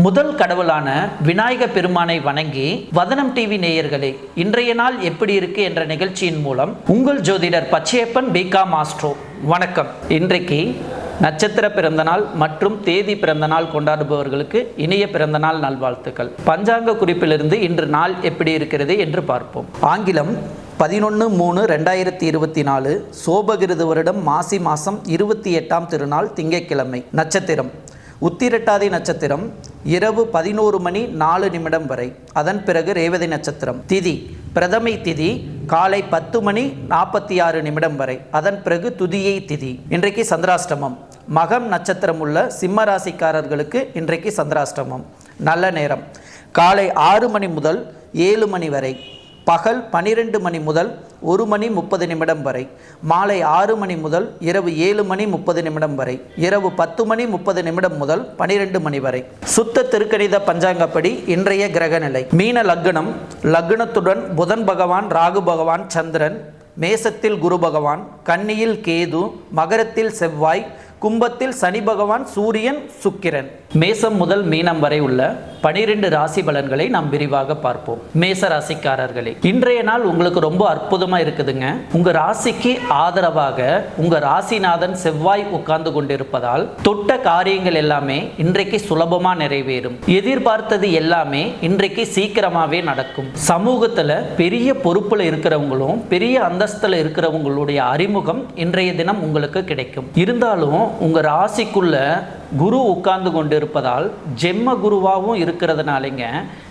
முதல் கடவுளான விநாயக பெருமானை வணங்கி வதனம் டிவி நேயர்களே இன்றைய நாள் எப்படி இருக்கு என்ற நிகழ்ச்சியின் மூலம் உங்கள் ஜோதிடர் பச்சையப்பன் பிகா மாஸ்ட்ரோ வணக்கம். இன்றைக்கு நட்சத்திர பிறந்தநாள் மற்றும் தேதி பிறந்தநாள் கொண்டாடுபவர்களுக்கு இனிய பிறந்தநாள் நல்வாழ்த்துக்கள். பஞ்சாங்க குறிப்பிலிருந்து இன்று நாள் எப்படி இருக்கிறது என்று பார்ப்போம். ஆங்கிலம் பதினொன்று மூணு ரெண்டாயிரத்தி இருபத்தி நாலு சோபகிருது வருடம் மாசி மாதம் இருபத்தி எட்டாம் திருநாள் திங்கட்கிழமை. நட்சத்திரம் உத்திரட்டாதி நட்சத்திரம் இரவு பதினோரு மணி நாலு நிமிடம் வரை. அதன் பிறகு ரேவதி நட்சத்திரம். திதி பிரதமை திதி காலை பத்து மணி நாற்பத்தி ஆறு நிமிடம் வரை. அதன் பிறகு துதியை திதி. இன்றைக்கு சந்திராஷ்டமம். மகம் நட்சத்திரம் உள்ள சிம்ம ராசிக்காரர்களுக்கு இன்றைக்கு சந்திராஷ்டமம். நல்ல நேரம். காலை ஆறு மணி முதல் ஏழு மணி வரை. பகல் பனிரெண்டு மணி முதல் ஒரு மணி முப்பது நிமிடம் வரை மாலை ஆறு மணி முதல் இரவு ஏழு மணி முப்பது நிமிடம் வரை இரவு பத்து மணி முப்பது நிமிடம் முதல் பனிரெண்டு மணி வரை. சுத்த திருக்கணித பஞ்சாங்கப்படி இன்றைய கிரகநிலை. மீன லக்னம் லக்னத்துடன் புதன் பகவான் ராகு பகவான் சந்திரன் மேசத்தில் குரு பகவான் கன்னியில் கேது மகரத்தில் செவ்வாய் கும்பத்தில் சனி பகவான் சூரியன் சுக்கிரன். மேசம் முதல் மீனம் வரை உள்ள பனிரெண்டு ராசி பலன்களை நாம் விரிவாக பார்ப்போம். மேச ராசிக்காரர்களே இன்றைய நாள் உங்களுக்கு ரொம்ப அற்புதமா இருக்குதுங்க. உங்க ராசிக்கு ஆதரவாக உங்க ராசிநாதன் செவ்வாய் உட்கார்ந்து கொண்டிருப்பதால் தொட்ட காரியங்கள் எல்லாமே இன்றைக்கு சுலபமா நிறைவேறும். எதிர்பார்த்தது எல்லாமே இன்றைக்கு சீக்கிரமாவே நடக்கும். சமூகத்துல பெரிய பொறுப்புல இருக்கிறவங்களும் பெரிய அந்தஸ்துல இருக்கிறவங்களுடைய அறிமுகம் இன்றைய தினம் உங்களுக்கு கிடைக்கும். இருந்தாலும் உங்க ராசிக்குள்ள குரு உட்கார்ந்து கொண்டு இருப்பதால் ஜெம்ம குருவாகவும் இருக்கிறதுனாலங்க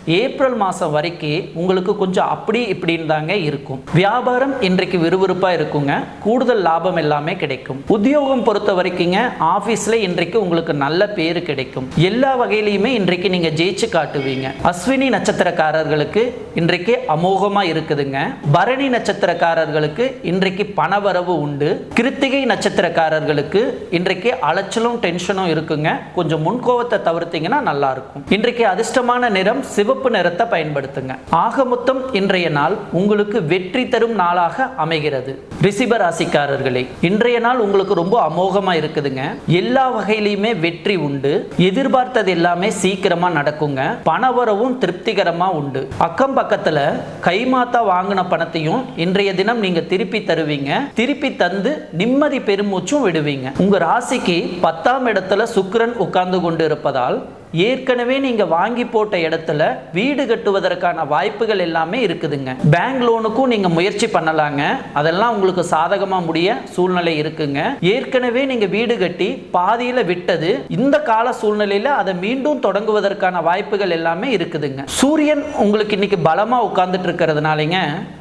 ஏப்ரல் மாதம் வரைக்கும் உங்களுக்கு கொஞ்சம் அப்படி இப்படின்னு தாங்க இருக்கும். வியாபாரம் இன்றைக்கு விறுவிறுப்பாக இருக்குங்க. கூடுதல் லாபம் எல்லாமே கிடைக்கும். உத்தியோகம் பொறுத்த வரைக்குங்க ஆஃபீஸில் இன்றைக்கு உங்களுக்கு நல்ல பேர் கிடைக்கும். எல்லா வகையிலையுமே இன்றைக்கு நீங்கள் ஜெயிச்சு காட்டுவீங்க. அஸ்வினி நட்சத்திரக்காரர்களுக்கு இன்றைக்கு அமோகமாக இருக்குதுங்க. பரணி நட்சத்திரக்காரர்களுக்கு இன்றைக்கு பணவரவு உண்டு. கிருத்திகை நட்சத்திரக்காரர்களுக்கு இன்றைக்கு அலைச்சலும் டென்ஷனும் இருக்குங்க கொஞ்சம் முன்கோவத்தை தவிர்த்தீங்கன்னா நல்லா இருக்கும் இன்றைக்கு அதிர்ஷ்டமான நிறம் சிவப்பு நிறத்தை பயன்படுத்துங்க. ஆக மொத்தம் இன்றைய நாள் உங்களுக்கு வெற்றி தரும் நாளாக அமைகிறது. ரிசிப ராசிக்காரர்களே இன்றைய நாள் உங்களுக்கு ரொம்ப அமோகமா இருக்குதுங்க. எல்லா வகையிலையுமே வெற்றி உண்டு. எதிர்பார்த்தது எல்லாமே சீக்கிரமா நடக்குங்க. பணவரவும் திருப்திகரமா உண்டு. அக்கம் பக்கத்துல கைமாத்தா வாங்கின பணத்தையும் இன்றைய தினம் நீங்க திருப்பி தருவீங்க. திருப்பி தந்து நிம்மதி பெருமூச்சும் விடுவீங்க. உங்க ராசிக்கு பத்தாம் இடத்துல சுக்கரன் உட்கார்ந்து கொண்டு இருப்பதால் ஏற்கனவே நீங்க வாங்கி போட்ட இடத்துல வீடு கட்டுவதற்கான வாய்ப்புகள் எல்லாமே இருக்குதுங்க. பேங்க் லோனுக்கும் நீங்க முயற்சி பண்ணலாங்க. அதெல்லாம் உங்களுக்கு சாதகமா முடிய சூழ்நிலை இருக்குங்க. ஏற்கனவே நீங்க வீடு கட்டி பாதியில விட்டது இந்த கால சூழ்நிலையில அதை மீண்டும் தொடங்குவதற்கான வாய்ப்புகள் எல்லாமே இருக்குதுங்க. சூரியன் உங்களுக்கு இன்னைக்கு பலமா உட்கார்ந்துட்டு இருக்கிறதுனாலங்க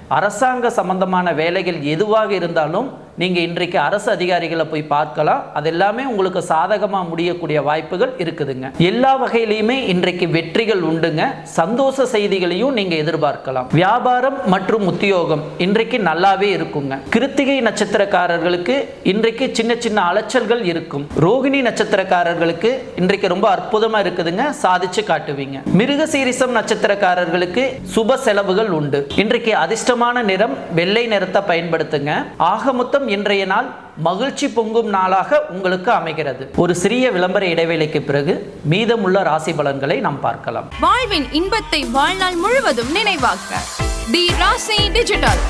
அரசாங்க சம்பந்தமான வேலைகள் எதுவாக இருந்தாலும் நீங்கள் இன்றைக்கு அரசு அதிகாரிகளை போய் பார்க்கலாம். அது எல்லாமே உங்களுக்கு சாதகமாக முடியக்கூடிய வாய்ப்புகள் இருக்குதுங்க. எல்லா வகையிலையுமே இன்றைக்கு வெற்றிகள் உண்டுங்க. சந்தோஷ செய்திகளையும் நீங்கள் எதிர்பார்க்கலாம். வியாபாரம் மற்றும் உத்தியோகம் இன்றைக்கு நல்லாவே இருக்குங்க. கிருத்திகை நட்சத்திரக்காரர்களுக்கு இன்றைக்கு சின்ன சின்ன அலைச்சல்கள் இருக்கும். ரோகிணி நட்சத்திரக்காரர்களுக்கு இன்றைக்கு ரொம்ப அற்புதமாக இருக்குதுங்க. சாதிச்சு காட்டுவீங்க. மிருகசீரிசம் நட்சத்திரக்காரர்களுக்கு சுப செலவுகள் உண்டு. இன்றைக்கு அதிர்ஷ்டமான நிறம் வெள்ளை நிறத்தை பயன்படுத்துங்க. ஆக மொத்தம் இன்றைய நாள் மகிழ்ச்சி பொங்கும் நாளாக உங்களுக்கு அமைகிறது. ஒரு சிறிய விளம்பர இடைவேளைக்கு பிறகு மீதமுள்ள ராசி பலன்களை நாம் பார்க்கலாம். வாழ்வின் இன்பத்தை வாழ்நாள் முழுவதும் நினைவாக்க. தி ராசி டிஜிட்டல்.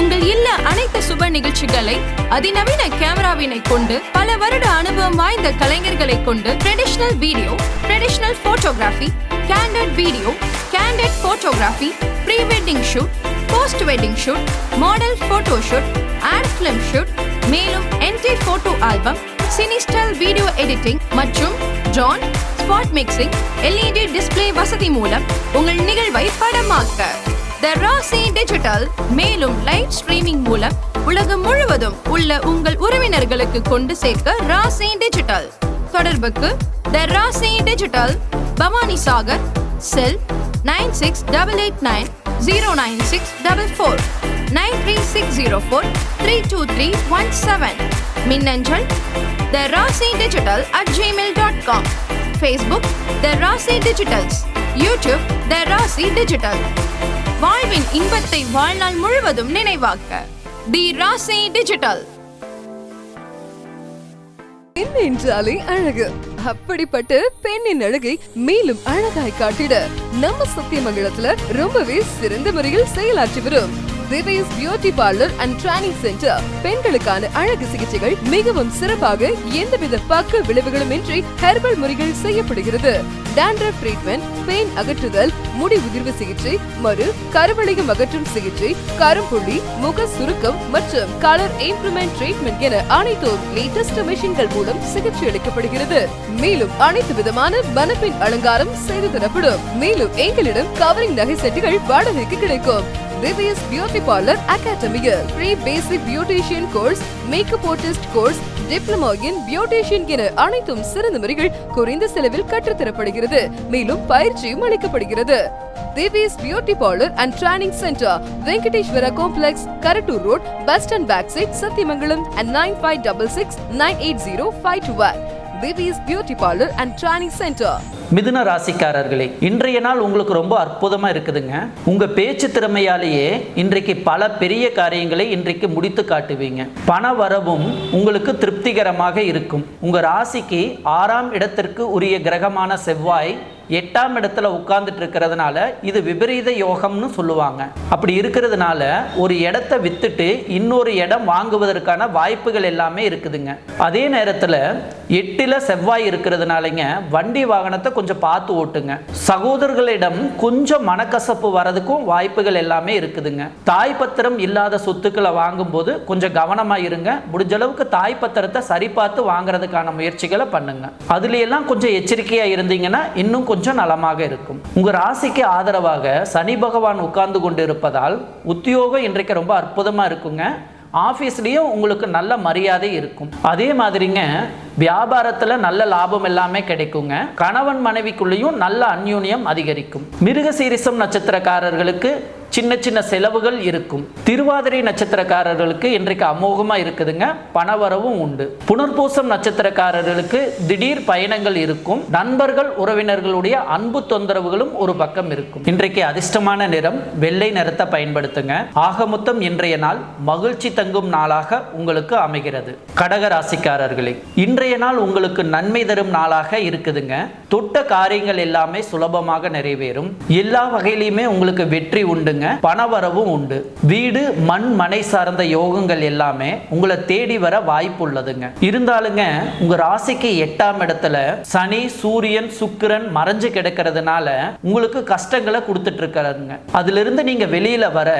உங்கள் இல்ல அனைத்து சுப நிகழ்ச்சிகளை அதிநவீன கேமராவினை கொண்டு பல வருட அனுபவம் வாய்ந்த கலைஞர்களை கொண்டு traditional video traditional photography candid video candid photography pre wedding shoot post wedding shoot model photo shoot ad film shoot மேலும் என்டி photo album cine style video editing மற்றும் ஜான் ஸ்பாட் மிக்சிங் எல்இடி டிஸ்ப்ளே வசதி மூலம் உங்கள் நிகழ்வை படமாக்க. த ராசி டிஜிட்டல் மேலும் live streaming மூலம் உலகம் முழுவதும் உள்ள உங்கள் உறவினர்களுக்கு கொண்டு சேர்க்க ராசி டிஜிட்டல் தொடர்புக்கு the Raasi digital Bhavani Sagar cell nine six double eight nine zero nine six double four nine three six zero four three two three one seven மின்னஞ்சல் the Raasi digital at gmail dot com facebook the Raasi digitals YouTube த ராசி digital வாழ்வின் இன்பத்தை வாழ்நாள் முழுவதும் நினைவாக்க தி ராசி digital பெண் என்றாலே அழகு. அப்படிப்பட்ட பெண்ணின் அழகை மேலும் அழகாய் காட்டிட நம்ம சத்தியமங்கலத்துல ரொம்பவே சிறந்த முறையில் செயலாற்றி வரும். Devi's beauty parlour and training centre. பெண்களுக்கான அழகு சிகிச்சைகள் மிகவும் சிறப்பாக எந்தவித பக்க விளைவுகளும் இன்றி ஹெர்பல் முறைகள் செய்யப்படுகிறது. டேண்ட்ரப் ட்ரீட்மெண்ட் பெயின் அகற்றுதல் முடி உதிர்வு சிகிச்சை மறு கருவளையம் அகற்றும் சிகிச்சை கரும்புள்ளி முக சுருக்கம் மற்றும் கலர் இம்ப்ரூவ்மெண்ட் ட்ரீட்மெண்ட் என அனைத்தும் லேட்டஸ்ட் மிஷின்கள் மூலம் சிகிச்சை அளிக்கப்படுகிறது. மேலும் அனைத்து விதமான மனப்பின் அலங்காரம் செய்து தரப்படும். மேலும் எங்களிடம் கவரிங் நகை செட்டுகள் வாடகைக்கு கிடைக்கும். திவ்யஸ் பியூட்டி பார்லர் அகாடமியில் free basic beautician course makeup artist course diploma in beautician என அனைத்தும் சிறந்த முறைகள் குறைந்த செலவில் கற்றுத்தரப்படுகிறது. மேலும் பயிற்சியும் அளிக்கப்படுகிறது. Devi's beauty parlour and training centre Venkateswara complex Karattur road bus stand back side Sathyamangalam and nine five double six nine eight zero five two one Devi's beauty parlour and training centre மிதுன ராசிக்காரர்களே இன்றைய நாள் உங்களுக்கு ரொம்ப அற்புதமா இருக்குதுங்க. உங்க பேச்சு திறமையாலேயே இன்றைக்கு பல பெரிய காரியங்களை இன்றைக்கு முடித்து காட்டுவீங்க. பண வரவும் உங்களுக்கு திருப்திகரமாக இருக்கும். உங்க ராசிக்கு ஆறாம் இடத்திற்கு உரிய கிரகமான செவ்வாய் எட்டாம் இடத்துல உட்கார்ந்துட்டு இருக்கிறதுனால இது விபரீத யோகம்னு சொல்லுவாங்க. அப்படி இருக்கிறதுனால ஒரு இடத்த வித்துட்டு இன்னொரு இடம் வாங்குவதற்கான வாய்ப்புகள் எல்லாமே இருக்குதுங்க. அதே நேரத்தில் எட்டில் செவ்வாய் இருக்கிறதுனாலங்க வண்டி வாகனத்தை கொஞ்சம் பார்த்து ஓட்டுங்க. சகோதரர்களிடம் கொஞ்சம் மனக்கசப்பு வரதுக்கும் வாய்ப்புகள் எல்லாமே இருக்குதுங்க. தாய் பத்திரம் இல்லாத சொத்துக்களை வாங்கும்போது கொஞ்சம் கவனமாக இருங்க. முடிஞ்ச அளவுக்கு தாய் பத்திரத்தை சரி பார்த்து வாங்குறதுக்கான முயற்சிகளை பண்ணுங்க. அதுல எல்லாம் கொஞ்சம் எச்சரிக்கையாக இருந்தீங்கன்னா இன்னும் கொஞ்சம் நலமாக இருக்கும். உங்க ராசிக்கு ஆதரவாக சனி பகவான் உட்கார்ந்து கொண்டு இருப்பதால் உத்தியோகம் இன்றைக்கு ரொம்ப அற்புதமா இருக்குங்க. ஆஃபீஸ்லேயும் உங்களுக்கு நல்ல மரியாதை இருக்கும். அதே மாதிரிங்க வியாபாரத்தில் நல்ல லாபம் எல்லாமே கிடைக்குங்க. கணவன் மனைவிக்குள்ளேயும் நல்ல அந்யூன்யம் அதிகரிக்கும். மிருகசீரிசம் நட்சத்திரக்காரர்களுக்கு சின்ன சின்ன செலவுகள் இருக்கும். திருவாதிரை நட்சத்திரக்காரர்களுக்கு இன்றைக்கு அமோகமா இருக்குதுங்க. பணவரவும் உண்டு. புனர்பூசம் நட்சத்திரக்காரர்களுக்கு திடீர் பயணங்கள் இருக்கும். நண்பர்கள் உறவினர்களுடைய அன்பு தொந்தரவுகளும் ஒரு பக்கம் இருக்கும். இன்றைக்கு அதிர்ஷ்டமான நிறம் வெள்ளை நிறத்தை பயன்படுத்துங்க. ஆக மொத்தம் இன்றைய நாள் மகிழ்ச்சி தங்கும் நாளாக உங்களுக்கு அமைகிறது. கடக ராசிக்காரர்களே இன்றைய நாள் உங்களுக்கு நன்மை தரும் நாளாக இருக்குதுங்க. தொட்ட காரியங்கள் எல்லாமே சுலபமாக நிறைவேறும். எல்லா வகையிலுமே உங்களுக்கு வெற்றி உண்டுங்க. பணவரவும் உண்டு. வீடு மண் மனை சார்ந்த யோகங்கள் எல்லாமே உங்களை தேடி வர வாய்ப்பு உள்ளதுங்க இருந்தாலுங்க உங்க ராசிக்கு எட்டாம் இடத்துல சனி சூரியன் சுக்கிரன் மறைஞ்சு கிடக்கிறதுனால உங்களுக்கு கஷ்டங்களை கொடுத்துட்டு இருக்காருங்க அதுல இருந்து நீங்க வெளியில வர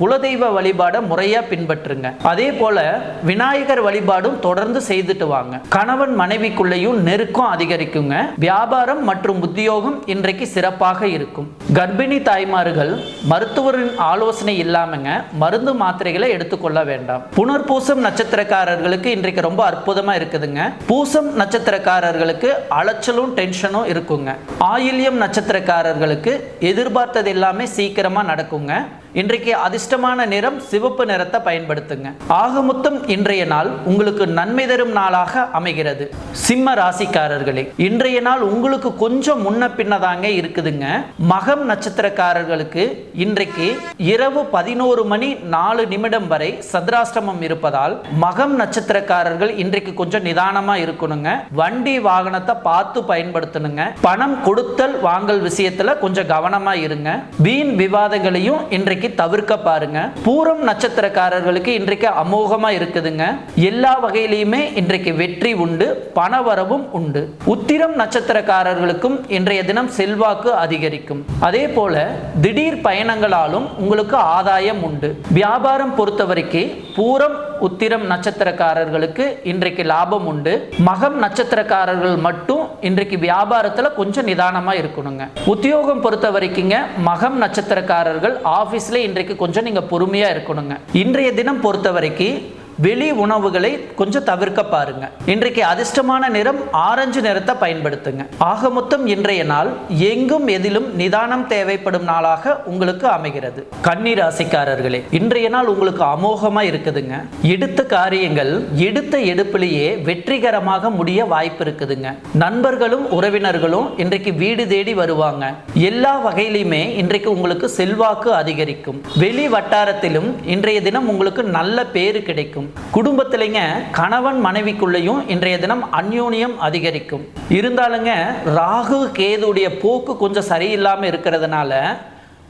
குலதெய்வ வழிபாட முறையா பின்பற்றுங்க. அதே போல விநாயகர் வழிபாடும் தொடர்ந்து செய்துட்டு வாங்க. கணவன் மனைவிக்குள்ளேயும் நெருக்கம் அதிகரிக்குங்க. வியாபாரம் மற்றும் உத்தியோகம் இன்றைக்கு சிறப்பாக இருக்கும். கர்ப்பிணி தாய்மார்கள் மருத்துவ மருத்துவரின் ஆலோசனை இல்லாமங்க மருந்து மாத்திரைகளை எடுத்துக்கொள்ள வேண்டாம். புனர்பூசம் நட்சத்திரக்காரர்களுக்கு இன்றைக்கு ரொம்ப அற்புதமா இருக்குதுங்க. பூசம் நட்சத்திரக்காரர்களுக்கு அலைச்சலும் டென்ஷனும் இருக்குங்க. ஆயில்யம் நட்சத்திரக்காரர்களுக்கு எதிர்பார்த்தது எல்லாமே சீக்கிரமா நடக்குங்க. இன்றைக்கு அதிர்ஷ்டமான நிறம் சிவப்பு நிறத்தை பயன்படுத்துங்க. ஆகமொத்தம் இன்றைய நாள் உங்களுக்கு நன்மை தரும் நாளாக அமைகிறது. சிம்ம ராசிக்காரர்களே இன்றைய நாள் உங்களுக்கு கொஞ்சம் முன்ன பின்னதாங்க இருக்குதுங்க. மகம் நட்சத்திரக்காரர்களுக்கு இன்றைக்கு இரவு பதினோரு மணி நாலு நிமிடம் வரை சந்திராஷ்டமம் இருப்பதால் மகம் நட்சத்திரக்காரர்கள் இன்றைக்கு கொஞ்சம் நிதானமா இருக்கணுங்க. வண்டி வாகனத்தை பார்த்து பயன்படுத்தணுங்க. பணம் கொடுத்தல் வாங்கல் விஷயத்துல கொஞ்சம் கவனமா இருங்க. வீண் விவாதங்களையும் இன்றைக்கு இன்றைக்கு தவிர்க்க பாருங்க. பூரம் நட்சத்திரக்காரர்களுக்கு இன்றைக்கு அமோகமா இருக்குதுங்க. எல்லா வகையிலையுமே இன்றைக்கு வெற்றி உண்டு பணவரவும் உண்டு. உத்திரம் நட்சத்திரக்காரர்களுக்கும் இன்றைய தினம் செல்வாக்கு அதிகரிக்கும். அதே போல திடீர் பயணங்களாலும் உங்களுக்கு ஆதாயம் உண்டு. வியாபாரம் பொறுத்தவரைக்கும் பூரம் உத்திரம் நட்சத்திரக்காரர்களுக்கு இன்றைக்கு லாபம் உண்டு. மகம் நட்சத்திரக்காரர்கள் மட்டும் இன்றைக்கு வியாபாரத்தில் கொஞ்சம் நிதானமாக இருக்கணுங்க. உத்தியோகம் பொறுத்த வரைக்குங்க மகம் நட்சத்திரக்காரர்கள் ஆஃபீஸில் இன்றைக்கு கொஞ்சம் நீங்கள் பொறுமையாக இருக்கணுங்க. இன்றைய தினம் பொறுத்த வரைக்கும் வெளி உணவுகளை கொஞ்சம் தவிர்க்க பாருங்க. இன்றைக்கு அதிர்ஷ்டமான நிறம் ஆரஞ்சு நிறத்தை பயன்படுத்துங்க. ஆக மொத்தம் இன்றைய நாள் எங்கும் எதிலும் நிதானம் தேவைப்படும் நாளாக உங்களுக்கு அமைகிறது. கன்னி ராசிக்காரர்களே இன்றைய நாள் உங்களுக்கு அமோகமா இருக்குதுங்க. எடுத்த காரியங்கள் எடுத்த எடுப்பிலேயே வெற்றிகரமாக முடிய வாய்ப்பு இருக்குதுங்க. நண்பர்களும் உறவினர்களும் இன்றைக்கு வீடு தேடி வருவாங்க. எல்லா வகையிலுமே இன்றைக்கு உங்களுக்கு செல்வாக்கு அதிகரிக்கும். வெளி வட்டாரத்திலும் இன்றைய தினம் உங்களுக்கு நல்ல பேரு கிடைக்கும். குடும்பத்திலைங்க கணவன் மனைவிக்குள்ளேயும் இன்றைய தினம் அந்யோன்யம் அதிகரிக்கும். இருந்தாலுங்க ராகு கேதுடைய போக்கு கொஞ்சம் சரியில்லாமல் இருக்கிறதுனால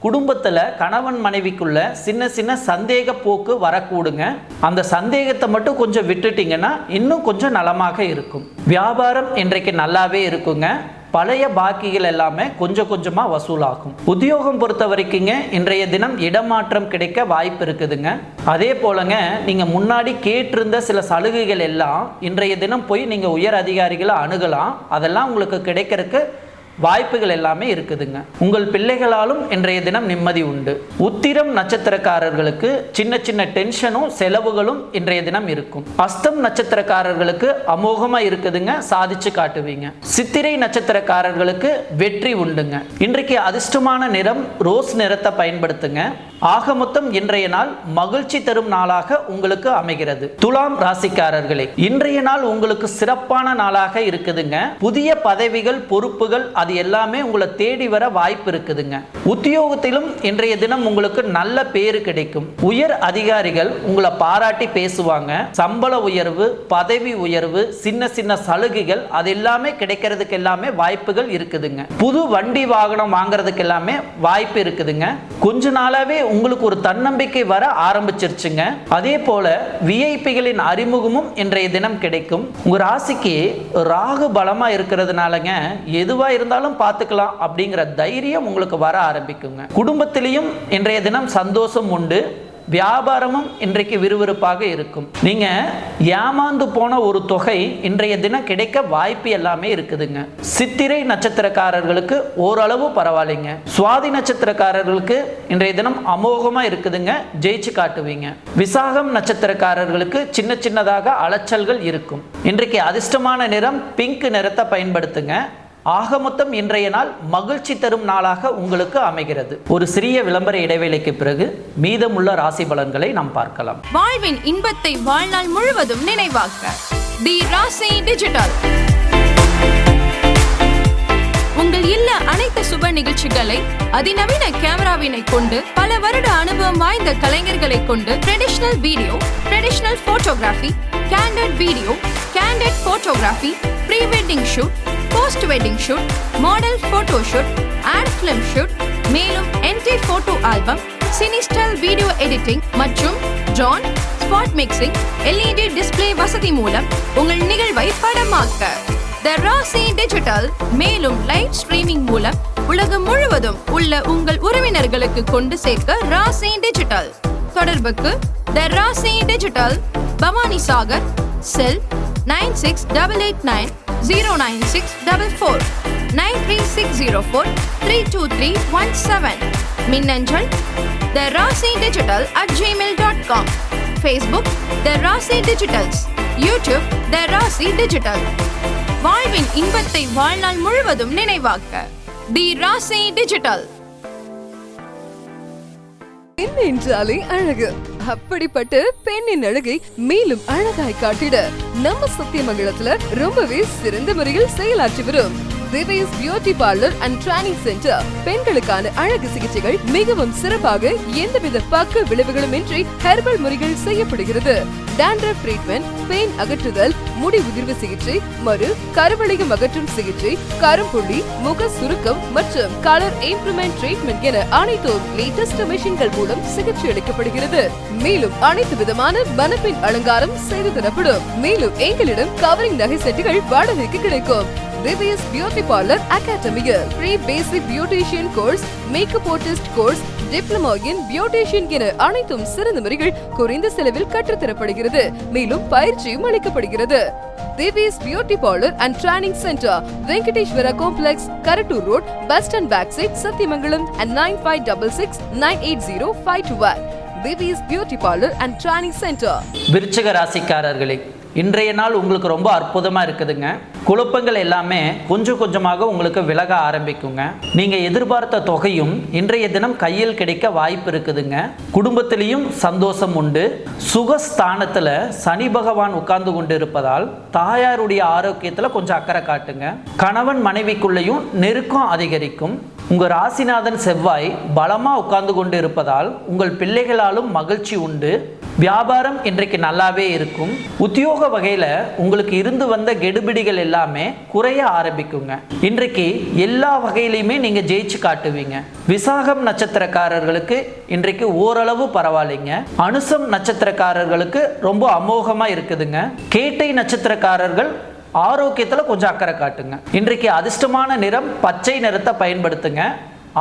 குடும்பத்தில் கணவன் மனைவிக்குள்ள சின்ன சின்ன சந்தேக போக்கு வரக்கூடுங்க. அந்த சந்தேகத்தை மட்டும் கொஞ்சம் விட்டுட்டீங்கன்னா இன்னும் கொஞ்சம் நலமாக இருக்கும். வியாபாரம் இன்றைக்கு நல்லாவே இருக்குங்க. பழைய பாக்கிகள் எல்லாமே கொஞ்சம் கொஞ்சமாக வசூலாகும். உத்தியோகம் பொறுத்த வரைக்குங்க இன்றைய தினம் இடமாற்றம் கிடைக்க வாய்ப்பு இருக்குதுங்க. அதே போலங்க நீங்கள் முன்னாடி கேட்டிருந்த சில சலுகைகள் எல்லாம் இன்றைய தினம் போய் நீங்கள் உயர் அதிகாரிகளை அணுகலாம். அதெல்லாம் உங்களுக்கு கிடைக்கிறதுக்கு வாய்ப்புகள் எல்லாமே இருக்குதுங்க. உங்கள் பிள்ளைகளாலும் இன்றைய தினம் நிம்மதி உண்டு. உத்திரம் நட்சத்திரக்காரர்களுக்கு சின்ன சின்ன டென்ஷனும் செலவுகளும் இன்றைய தினம் இருக்கும். அஸ்தம் நட்சத்திரக்காரர்களுக்கு அமோகமா இருக்குதுங்க சாதிச்சு காட்டுவீங்க. சித்திரை நட்சத்திரக்காரர்களுக்கு வெற்றி உண்டுங்க. இன்றைக்கு அதிர்ஷ்டமான நிறம் ரோஸ் நிறத்தை பயன்படுத்துங்க. ஆக மொத்தம் இன்றைய நாள் மகிழ்ச்சி தரும் நாளாக உங்களுக்கு அமைகிறது. துலாம் ராசிக்காரர்களே இன்றைய நாள் உங்களுக்கு சிறப்பான நாளாக இருக்குதுங்க. புதிய பதவிகள் பொறுப்புகள் அது எல்லாமே உங்களை தேடி வர வாய்ப்பு இருக்குதுங்க. உத்தியோகத்திலும் இன்றைய தினம் உங்களுக்கு நல்ல பேரு கிடைக்கும். உயர் அதிகாரிகள் உங்களை பாராட்டி பேசுவாங்க. சம்பள உயர்வு பதவி உயர்வு சின்ன சின்ன சலுகைகள் அது எல்லாமே கிடைக்கிறதுக்கு எல்லாமே வாய்ப்புகள் இருக்குதுங்க. புது வண்டி வாகனம் வாங்குறதுக்கு எல்லாமே வாய்ப்பு இருக்குதுங்க. கொஞ்ச நாளாவே உங்களுக்கு ஒரு தன்னம்பிக்கை வர ஆரம்பிச்சிருச்சுங்க. அதே போல விஐபிகளின் அறிமுகமும் இன்றைய தினம் கிடைக்கும். உங்க ராசிக்கு ராகு பலமா இருக்கிறதுனாலங்க எதுவா இருந்தாலும் பார்த்துக்கலாம் அப்படிங்கிற தைரியம் உங்களுக்கு வர ஆரம்பிக்குங்க. குடும்பத்திலையும் இன்றைய தினம் சந்தோஷம் உண்டு. வியாபாரமும் இன்றைக்கு விறுவிறுப்பாக இருக்கும். நீங்க ஏமாந்து போன ஒரு தொகை இன்றைய தினம் கிடைக்க வாய்ப்பு எல்லாமே இருக்குதுங்க. சித்திரை நட்சத்திரக்காரர்களுக்கு ஓரளவு பரவாயில்லைங்க. சுவாதி நட்சத்திரக்காரர்களுக்கு இன்றைய தினம் அமோகமா இருக்குதுங்க. ஜெயிச்சு காட்டுவீங்க. விசாகம் நட்சத்திரக்காரர்களுக்கு சின்ன சின்னதாக அலைச்சல்கள் இருக்கும். இன்றைக்கு அதிர்ஷ்டமான நிறம் பிங்க் நிறத்தை பயன்படுத்துங்க. ஆக மொத்தம் இன்றைய நாள் மகிழ்ச்சி தரும் நாளாக உங்களுக்கு அமைகிறது. ஒரு சிறிய விளம்பர இடைவேளைக்கு பிறகு மீதமுள்ள ராசி பலன்களை நாம் பார்க்கலாம். வாழ்வின் இன்பத்தை வாழ்நாள் முழுவதும் நினைவாக்க. தி ராசி டிஜிட்டல். உங்கள் இல்ல அனைத்து சுப நிகழ்ச்சிகளை அதிநவீன கேமராவினை கொண்டு பல வருட அனுபவம் வாய்ந்த கலைஞர்களை கொண்டு traditional video traditional photography candid video candid photography pre wedding shoot post wedding shoot model photo shoot ad film shoot மேலும் என்டி photo album cine style video editing மற்றும் drone spot mixing LED display வசதி மூலம் உங்கள் நிகழ்வை படமாக்க. த ராசி digital மேலும் live streaming மூலம் உலகம் முழுவதும் உள்ள உங்கள் உறவினர்களுக்கு கொண்டு சேர்க்க ராசி டிஜிட்டல் தொடர்புக்கு the Raasi digital Bhavani Sagar cell nine six double eight nine zero nine six double four nine three six zero four three two three one seven. மின்னஞ்சல் the Raasi digital at gmail dot com facebook the Raasi digitals YouTube த ராசி digital வாழ்வின் இன்பத்தை வாழ்நாள் முழுவதும் நினைவாக்க தி ராசி digital என்ன என்றாலே அழகு. அப்படிப்பட்ட பெண்ணின் அழகை மேலும் அழகாய் காட்டிட நம்ம சத்தியமங்கலத்துல ரொம்பவே சிறந்த முறையில் செயலாற்றி வரும். Devi's beauty parlour and training centre. பெண்களுக்கான அழகு சிகிச்சைகள் மிகவும் சிறப்பாக எந்தவித பக்க விளைவுகளும் இன்றி ஹெர்பல் முறைகள் செய்யப்படுகிறது. dandruff ட்ரீட்மெண்ட் பெயின் அகற்றுதல் முடி உதிர்வு சிகிச்சை மறு கருவளையம் அகற்றும் சிகிச்சை கரும்புள்ளி முக சுருக்கம் மற்றும் கலர் இம்ப்ரூவ்மெண்ட் ட்ரீட்மெண்ட் என அனைத்தும் லேட்டஸ்ட் மிஷின்கள் மூலம் சிகிச்சை அளிக்கப்படுகிறது. மேலும் அனைத்து விதமான மனப்பின் அலங்காரம் செய்து தரப்படும். மேலும் எங்களிடம் கவரிங் நகை செட்டுகள் வாடகைக்கு கிடைக்கும். திவ்யஸ் பியூட்டி பார்லர் அகாடமியில் free basic beautician course makeup artist course diploma in beautician என அனைத்தும் சிறந்த முறைகள் குறைந்த செலவில் கற்றுத்தரப்படுகிறது. மேலும் பயிற்சியும் அளிக்கப்படுகிறது. Devi's beauty parlour and training centre Venkateswara complex Karattur road bus stand back side Sathyamangalam and nine five double six nine eight zero five two one Devi's beauty parlour and training centre விருச்சக ராசிக்காரர்களே இன்றைய நாள் உங்களுக்கு ரொம்ப அற்புதமாக இருக்குதுங்க. குழப்பங்கள் எல்லாமே கொஞ்சம் கொஞ்சமாக உங்களுக்கு விலக ஆரம்பிக்குங்க. நீங்கள் எதிர்பார்த்த தொகையும் இன்றைய தினம் கையில் கிடைக்க வாய்ப்பு இருக்குதுங்க. குடும்பத்திலையும் சந்தோஷம் உண்டு. சுகஸ்தானத்தில் சனி பகவான் உட்கார்ந்து கொண்டு இருப்பதால் தாயாருடைய ஆரோக்கியத்தில் கொஞ்சம் அக்கறை காட்டுங்க. கணவன் மனைவிக்குள்ளேயும் நெருக்கம் அதிகரிக்கும். உங்கள் ராசிநாதன் செவ்வாய் பலமாக உட்கார்ந்து கொண்டு இருப்பதால் உங்கள் பிள்ளைகளாலும் மகிழ்ச்சி உண்டு. வியாபாரம் இன்றைக்கு நல்லாவே இருக்கும். உத்தியோக வகையில் உங்களுக்கு இருந்து வந்த கெடுபிடிகள் எல்லாமே குறைய ஆரம்பிக்குங்க. இன்றைக்கு எல்லா வகையிலையுமே நீங்கள் ஜெயிச்சு காட்டுவீங்க. விசாகம் நட்சத்திரக்காரர்களுக்கு இன்றைக்கு ஓரளவு பரவாயில்லைங்க. அனுசம் நட்சத்திரக்காரர்களுக்கு ரொம்ப அமோகமாக இருக்குதுங்க. கேட்டை நட்சத்திரக்காரர்கள் ஆரோக்கியத்தில் கொஞ்சம் அக்கறை காட்டுங்க. இன்றைக்கு அதிர்ஷ்டமான நிறம் பச்சை நிறத்தை பயன்படுத்துங்க.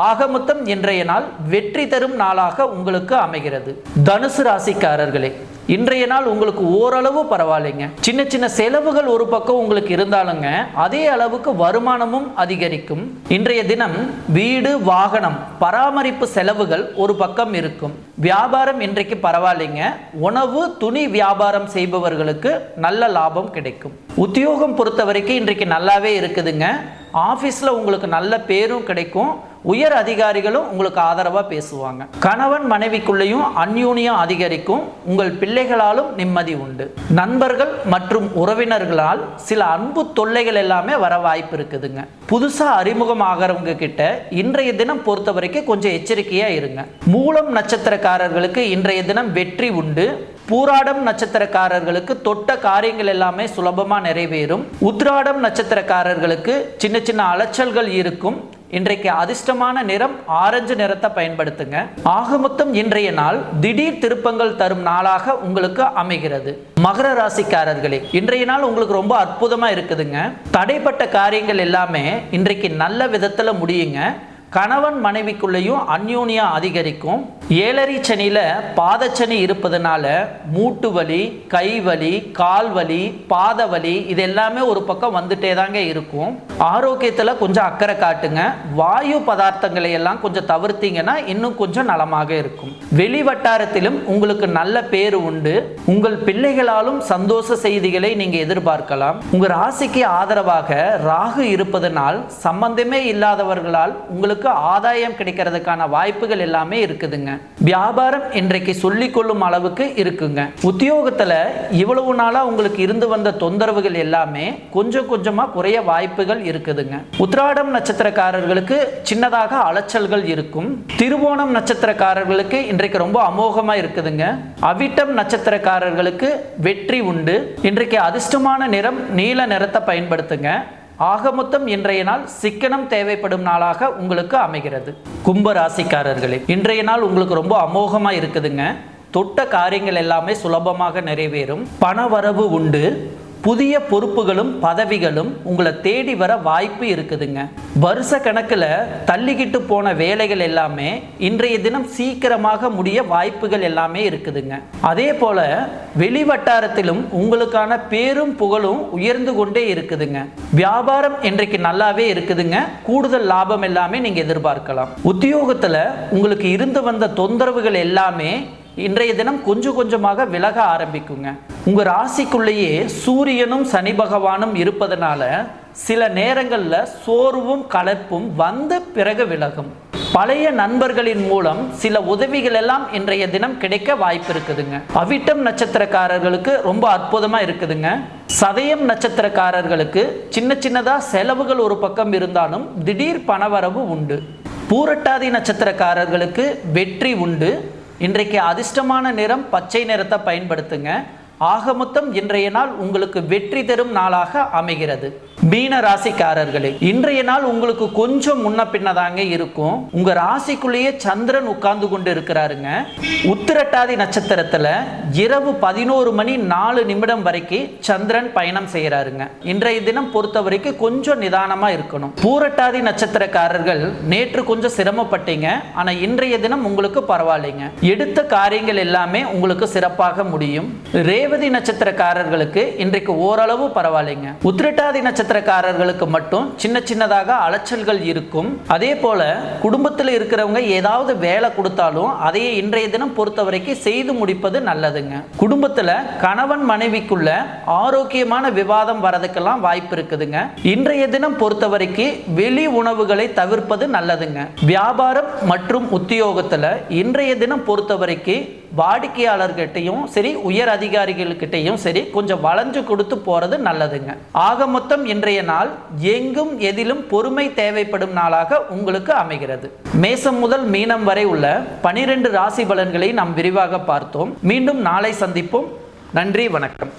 ஆகமொத்தம் இன்றைய நாள் வெற்றி தரும் நாளாக உங்களுக்கு அமைகிறது. தனுசு ராசிக்காரர்களே இன்றைய நாள் உங்களுக்கு ஓரளவு பரவாயில்லைங்க. சின்ன சின்ன செலவுகள் ஒரு பக்கம் உங்களுக்கு இருந்தாலுங்க அதே அளவுக்கு வருமானமும் அதிகரிக்கும். இன்றைய தினம் வீடு வாகனம் பராமரிப்பு செலவுகள் ஒரு பக்கம் இருக்கும். வியாபாரம் இன்றைக்கு பரவாயில்லைங்க. உணவு துணி வியாபாரம் செய்பவர்களுக்கு நல்ல லாபம் கிடைக்கும். உத்தியோகம் பொறுத்த வரைக்கும் இன்றைக்கு நல்லாவே இருக்குதுங்க. ஆஃபீஸில் உங்களுக்கு நல்ல பேரும் கிடைக்கும். உயர் அதிகாரிகளும் உங்களுக்கு ஆதரவாக பேசுவாங்க. கணவன் மனைவிக்குள்ளேயும் அந்யூனியம் அதிகரிக்கும். உங்கள் பிள்ளைகளாலும் நிம்மதி உண்டு. நண்பர்கள் மற்றும் உறவினர்களால் சில அன்பு தொல்லைகள் எல்லாமே வர வாய்ப்பு இருக்குதுங்க. புதுசாக அறிமுகம் ஆகிறவங்க கிட்ட இன்றைய தினம் பொறுத்த வரைக்கும் கொஞ்சம் எச்சரிக்கையாக இருங்க. மூலம் நட்சத்திரக்காரர்களுக்கு இன்றைய தினம் வெற்றி உண்டு. பூராடம் நட்சத்திரக்காரர்களுக்கு தொட்ட காரியங்கள் எல்லாமே சுலபமாக நிறைவேறும். உத்ராடம் நட்சத்திரக்காரர்களுக்கு சின்ன சின்ன அலைச்சல்கள் இருக்கும். இன்றைக்கு அதிர்ஷ்டமான நிறம் ஆரஞ்சு நிறத்தை பயன்படுத்துங்க. ஆக மொத்தம் இன்றைய நாள் திடீர் திருப்பங்கள் தரும் நாளாக உங்களுக்கு அமைகிறது. மகர ராசிக்காரர்களே இன்றைய நாள் உங்களுக்கு ரொம்ப அற்புதமா இருக்குதுங்க. தடைப்பட்ட காரியங்கள் எல்லாமே இன்றைக்கு நல்ல விதத்துல முடியுங்க. கணவன் மனைவிக்குள்ளேயும் அந்யோனியா அதிகரிக்கும். ஏழரை சனியில் பாதச்சனி இருப்பதனால மூட்டு வலி கை வலி கால் வலி பாத வலி இது எல்லாமே ஒரு பக்கம் வந்துட்டே தாங்க இருக்கும். ஆரோக்கியத்தில் கொஞ்சம் அக்கறை காட்டுங்க. வாயு பதார்த்தங்களை எல்லாம் கொஞ்சம் தவிர்த்தீங்கன்னா இன்னும் கொஞ்சம் நலமாக இருக்கும். வெளி வட்டாரத்திலும் உங்களுக்கு நல்ல பேர் உண்டு. உங்கள் பிள்ளைகளாலும் சந்தோஷ செய்திகளை நீங்கள் எதிர்பார்க்கலாம். உங்கள் ராசிக்கு ஆதரவாக ராகு இருப்பதனால் சம்பந்தமே இல்லாதவர்களால் உங்களுக்கு ஆதாயம் கிடைக்கிறதுக்கான வாய்ப்புகள் எல்லாமே இருக்குதுங்க. வியாபாரம் இன்றைக்கு சொல்லிக் கொள்ளும் அளவுக்கு இருக்குங்க. உத்தியோகத்துல இவ்வளவு நாளா உங்களுக்கு இருந்து வந்த தொந்தரவுகள் எல்லாமே கொஞ்சம் கொஞ்சமா குறைய வாய்ப்புகள் இருக்குதுங்க. உத்ராடம் நட்சத்திரக்காரர்களுக்கு சின்னதாக அலைச்சல்கள் இருக்கும். திருவோணம் நட்சத்திரக்காரர்களுக்கு இன்றைக்கு ரொம்ப அமோகமா இருக்குதுங்க. அவிட்டம் நட்சத்திரக்காரர்களுக்கு வெற்றி உண்டு. இன்றைக்கு அதிர்ஷ்டமான நிறம் நீல நிறத்தை பயன்படுத்துங்க. ஆக மொத்தம் இன்றைய நாள் சிக்கனம் தேவைப்படும் நாளாக உங்களுக்கு அமைகிறது. கும்ப ராசிக்காரர்களே இன்றைய நாள் உங்களுக்கு ரொம்ப அமோகமா இருக்குதுங்க. தொட்ட காரியங்கள் எல்லாமே சுலபமாக நிறைவேறும். பண வரவு உண்டு. புதிய பொறுப்புகளும் பதவிகளும் உங்களை தேடி வர வாய்ப்பு இருக்குதுங்க. வருஷ கணக்கில் தள்ளிக்கிட்டு போன வேலைகள் எல்லாமே இன்றைய தினம் சீக்கிரமாக முடிய வாய்ப்புகள் எல்லாமே இருக்குதுங்க. அதே போல வெளி வட்டாரத்திலும் உங்களுக்கான பேரும் புகழும் உயர்ந்து கொண்டே இருக்குதுங்க. வியாபாரம் இன்றைக்கு நல்லாவே இருக்குதுங்க. கூடுதல் லாபம் எல்லாமே நீங்க எதிர்பார்க்கலாம். உத்தியோகத்துல உங்களுக்கு இருந்து வந்த தொந்தரவுகள் எல்லாமே இன்றைய தினம் கொஞ்சம் கொஞ்சமாக விலக ஆரம்பிக்குங்க. உங்கள் ராசிக்குள்ளேயே சூரியனும் சனி பகவானும் இருப்பதனால சில நேரங்களில் சோர்வும் களைப்பும் வந்து பிறகு விலகும். பழைய நண்பர்களின் மூலம் சில உதவிகள் எல்லாம் இன்றைய தினம் கிடைக்க வாய்ப்பு இருக்குதுங்க. அவிட்டம் நட்சத்திரக்காரர்களுக்கு ரொம்ப அற்புதமா இருக்குதுங்க. சதயம் நட்சத்திரக்காரர்களுக்கு சின்ன சின்னதா செலவுகள் ஒரு பக்கம் இருந்தாலும் திடீர் பணவரவு உண்டு. பூரட்டாதி நட்சத்திரக்காரர்களுக்கு வெற்றி உண்டு. இன்றைக்கு அதிர்ஷ்டமான நிறம் பச்சை நிறத்தை பயன்படுத்துங்க. ஆக மொத்தம் இன்றைய நாள் உங்களுக்கு வெற்றி தரும் நாளாக அமைகிறது. மீன ராசிக்காரர்களே இன்றைய நாள் உங்களுக்கு கொஞ்சம் முன்ன பின்னதாங்க இருக்கும். உங்க ராசிக்குள்ளேயே சந்திரன் உட்கார்ந்து கொண்டு இருக்கிறாருங்க உத்திரட்டாதி நட்சத்திரத்துல இரவு பதினோரு மணி நாலு நிமிடம் வரைக்கும் சந்திரன் பயணம் செய்யறாருங்க இன்றைய தினம் பொறுத்த வரைக்கும் கொஞ்சம் நிதானமா இருக்கணும். பூரட்டாதி நட்சத்திரக்காரர்கள் நேற்று கொஞ்சம் சிரமப்பட்டீங்க. ஆனா இன்றைய தினம் உங்களுக்கு பரவாயில்லைங்க. எடுத்த காரியங்கள் எல்லாமே உங்களுக்கு சிறப்பாக முடியும். ரேவதி நட்சத்திரக்காரர்களுக்கு இன்றைக்கு ஓரளவு பரவாயில்லைங்க. உத்திரட்டாதி நட்சத்திரக்காரர்களுக்கு மட்டும் சின்ன சின்னதாக அலைச்சல்கள் இருக்கும். அதே போல குடும்பத்தில் இருக்கிறவங்க ஏதாவது வேலை கொடுத்தாலும் அதையே இன்றைய தினம் பொறுத்த வரைக்கும் செய்து முடிப்பது நல்லதுங்க. குடும்பத்துல கணவன் மனைவிக்குள்ள ஆரோக்கியமான விவாதம் வரதுக்கெல்லாம் வாய்ப்பு இருக்குதுங்க. இன்றைய தினம் பொறுத்த வரைக்கும் வெளி உணவுகளை தவிர்ப்பது நல்லதுங்க. வியாபாரம் மற்றும் உத்தியோகத்துல இன்றைய தினம் பொறுத்த வரைக்கும் வாடிக்கையாளர்கிட்டையும் சரி உயர் அதிகாரிகள்கிட்டையும் சரி கொஞ்சம் வளைஞ்சு கொடுத்து போறது நல்லதுங்க. ஆக மொத்தம் இன்றைய நாள் எங்கும் எதிலும் பொறுமை தேவைப்படும் நாளாக உங்களுக்கு அமைகிறது. மேசம் முதல் மீனம் வரை உள்ள பனிரெண்டு ராசி பலன்களை நாம் விரிவாக பார்த்தோம். மீண்டும் நாளை சந்திப்போம். நன்றி வணக்கம்.